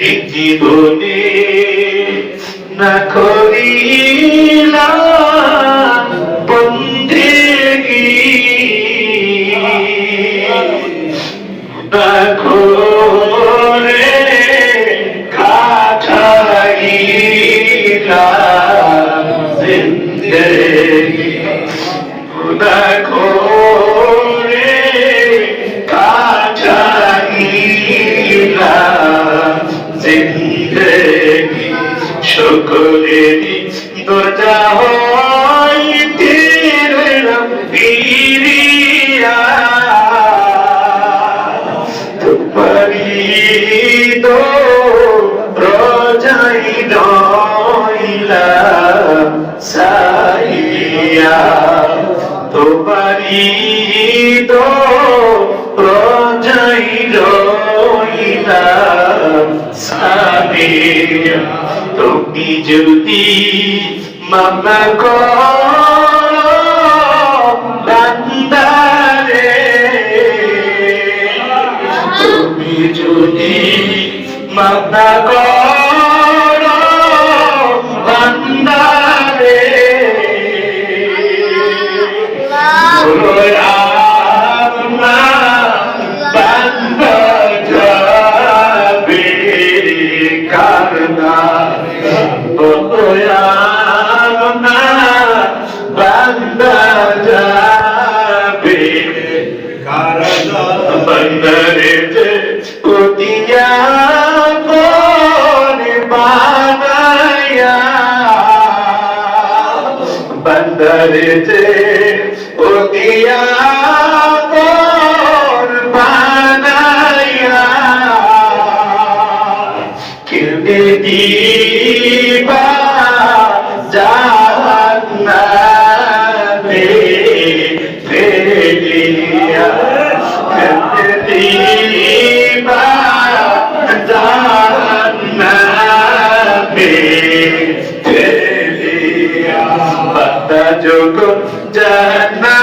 জীবনে না করে কাটাইলাম জিন্দেগি না সকলেরই দরজা ফিরিয়া তোমারি তো রজাই রইলাম সাইয়া। তোমারি তো রজাই সাইয়া। তুমি যদি মামা করো। কিনে দিবা জান্নাতে ফেলিয়া দিবা জান্নাতে ফেলিয়া। বাতা যোগ জান্নামি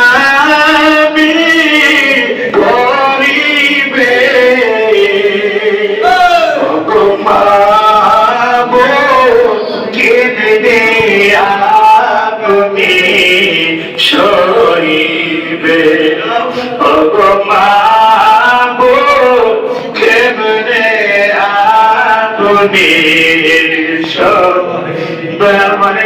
শরীবে ঘুমাবো কেমনে আপনি শরীবে মানে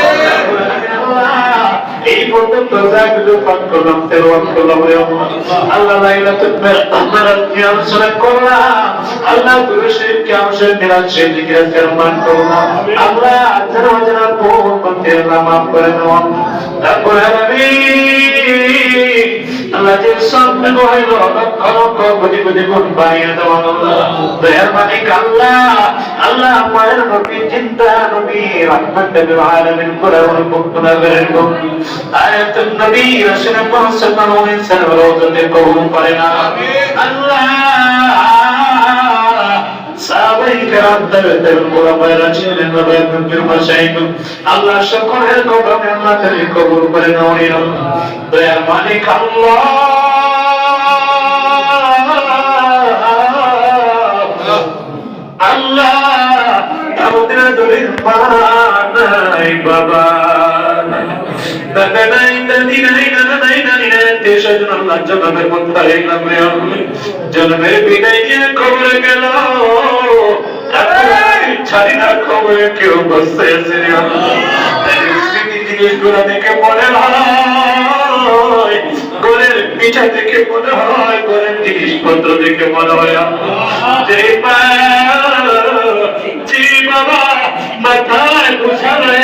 এই পর্যন্ত যা কিছু পাঠ করলাম তেরোয়ান করলাম আল্লাহ। আলোচনা করলাম? আল্লাহ গুরু শরীফ কে আমশের মিলাদ মান করলাম আল্লাহ হাজার আল্লাহ করে তারপরে আমি আল্লাহ যে সব কোটি কোটি গুণ বাড়িয়ে দেওয়া আল্লাহ দয়ার মালিক আল্লাহ আল্লাহ মায়ের নবী চিন্তা নবী রহমত নবী আলামিন কোরআন বক্তনা করেন আয়াতুন নবী রাসূলুল্লাহ সাল্লাল্লাহু আলাইহি কবুল আল্লাহ নবী নবীর মাশাইখ আল্লাহ সকলের কবরে আল্লাহ করে নাও আল্লাহ দয়ার মালিক আল্লাহ আল্লাহ আমাদের দলিল মানাই বাবা। দাদা নাই, দাদি নাই, দাদা নাই নানি নাই দেশের জন্য আল্লাহ জন্মের বিদায় দিয়ে গেল। ছাড়ি না কবরে কেউ স্মৃতি জিনিসগুলো দেখে মনে হয়, গোলের দেখে মনে হয় জিনিসপত্র দেখে মনে হয় মাথায় বুঝালে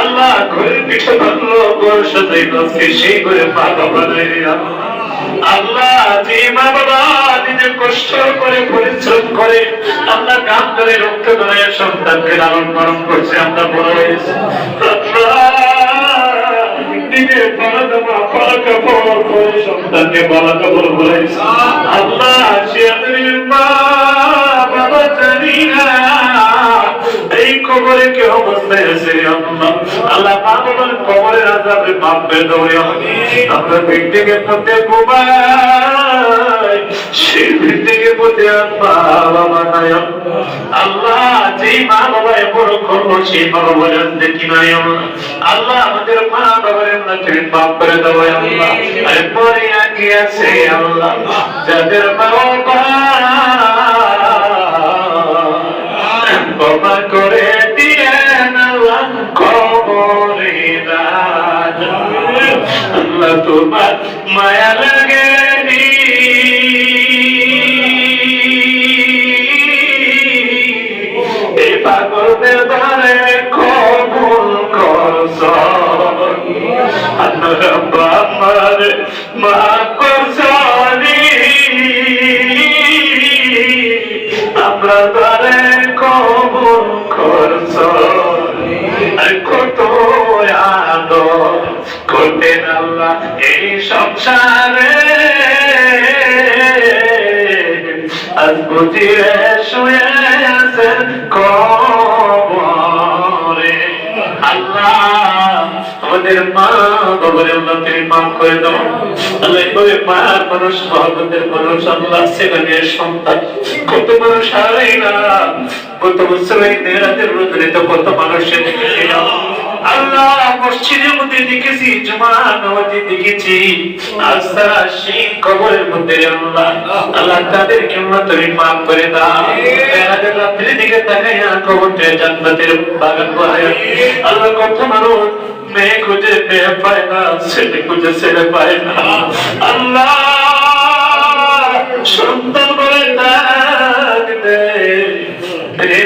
আল্লাহ ঘরের পিঠে ভাবলো গোর সাথে সেই করে পা বাবা আল্লাহ। যে মা বাবা যে কষ্ট করে পরিশ্রম করে আমরা কাম করে রক্ত ধরে সন্তানকে লালন পালন করছে, আমরা বড় হয়েছি। দিকে পালা দেওয়া পালা কাপড় করে সন্তানকে পালা কাপড় করেছে এই কবরে কি অবস্থায় আছে আল্লাহ মা বাবার কবরের আজাবে মাপ করে দেবো আমরা বিল্ডিংয়ের মধ্যে সেই বিল্ডিংয়ের মধ্যে মা বাবা নাই আল্লাহ যেই মা বাবা এমন করল, সেই মা বাবা জানতে কি নাই আল্লাহ আল্লাহ আমাদের মা বাবার আমরা তুমি মাপ করে দেবো আল্লাহ আর পরে আগে আছে আল্লাহ, যাদের তোমার মায়া লাগে পাগলদের দ্বারে কবুল করছ আল্লাহ মা করছনি আমরা দ্বারে কবুল করছ করতেন আল্লাহ এই সংসারে। আমাদের আল্লাহ তুমি মাফ করে দাও আল্লাহ এভাবে মায়ের মানুষ মানুষ, আল্লাহ ছেলেমেয়ের সন্তান। কত মানুষ হারাই না। কত বছর এই মেয়েরাদের রোদরিত কত মানুষের আল্লাহ মসজিদের মধ্যে দেখেছি জমা নামাজে দেখেছি। তারা সেই কবরের মধ্যে আল্লাহ। আল্লাহ তাদেরকে আল্লাহ তুমি মাফ করে দাও। রাত্রির দিকে তাকাইয়া কবরটা জান্নাতের বাগান বানায় আল্লাহ কত মানুষ মেয়ে খুঁজে মেয়ে পায় না, ছেলে খুঁজে ছেলে পায় না। আল্লাহ সন্তান বলে ডাক দে রে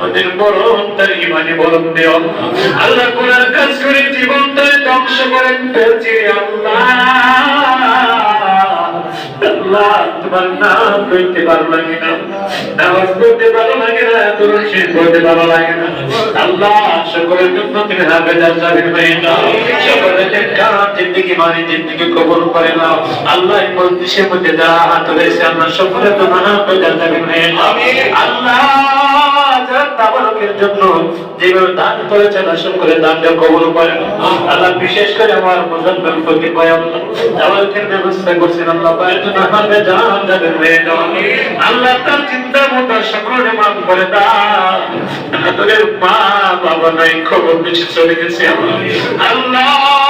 আমাদের বরণ তার ইমানে বরণ দেও আল্লাহ কোরআন কাজ করে জীবনটাকে ধ্বংস করে ফেলছি আল্লাহ। আল্লাহ তোমার নাম লইতে ভালো লাগে না। নামাজ ভালো লাগে না করতে ভালো লাগে না। আল্লাহ সকলের জন্য তুমি হাফেজার জাবির হয়ে নাও। সকলের কাজ জিন্দিগি মানে জিন্দিগি কবল করে নাও। আল্লাহ এই মজলিসের মধ্যে যা হাত রয়েছে আল্লাহ সকলের জন্য হাফেজার জাবির হয়ে নাও। আল্লাহ। তাবারকের জন্য যেভাবে দান করেছেন, আসল করে দানটা কবল করে আল্লাহ বিশেষ করে আমার মুজাম্মেল ফকির ভাই আল্লাহ তাবারকের ব্যবস্থা করছেন আল্লাহ, পায়ের জন্য জান যাবে হয়ে আল্লাহ তার চিন্তা মতো সকলে মাফ করে দাও। তোদের মা বাবা নাই, খবর বেশি চলে গেছে আল্লাহ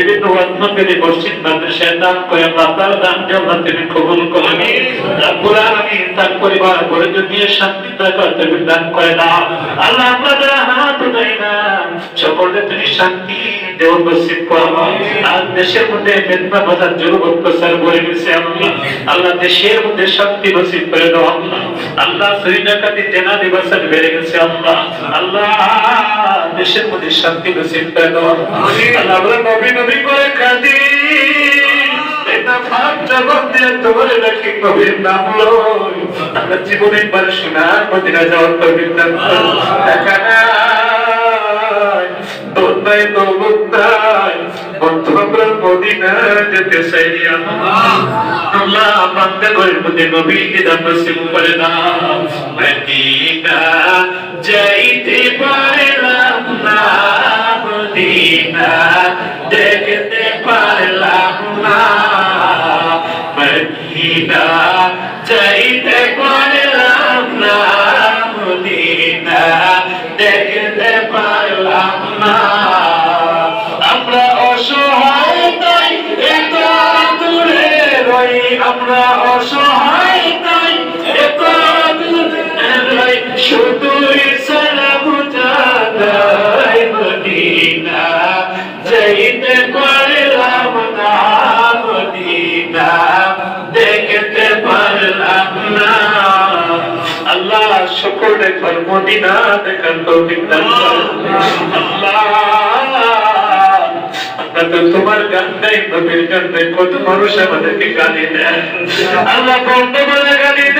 বিভিন্ন অন্যকে মসজিদ মাদ্রাসায় দান করে মাতার দানকে আমরা তিনি কবুল করেন রাব্বুল তার পরিবার পরিজন নিয়ে শান্তি থাকার তুমি দান করে না। আল্লাহ যারা হাত উঠাই না, সকলে তুমি শান্তি দেও নসিব করো। আর দেশের মধ্যে বেদনা বাজার জোর অত্যাচার করে গেছে আল্লাহ। আল্লাহ দেশের মধ্যে শান্তি নসিব করে দাও। আল্লাহ দুই ডাকাতি জেনা দিবসের বেড়ে গেছে আল্লাহ। আল্লাহ দেশের মধ্যে শান্তি নসিব করে আল্লাহ নবী নবী করে কাঁদি। জীবনে একবার সোনার মদিনা যাওয়ার তৌফিক দৌলতাই বন্ধু আমরা মদিনা যেতে চাই আল্লাহ বান্দা করে মধ্যে নবীকে দান নসিব করে দাও দেখতে পারলাম না। আমরা অসহায় তাই শুধুই সালাম জানাই মদিনা। যাইতে পারলাম না মদিনা, দেখতে পারলাম না। আল্লাহ, শুকর একবার মদিনা দেখার তৌফিক দান আল্লাহ। তো তোমার গান গাই নবীর গান গাই কত মানুষ আমাদেরকে গালি দেয়। আল্লাহ বন্ধ গালি দেয়।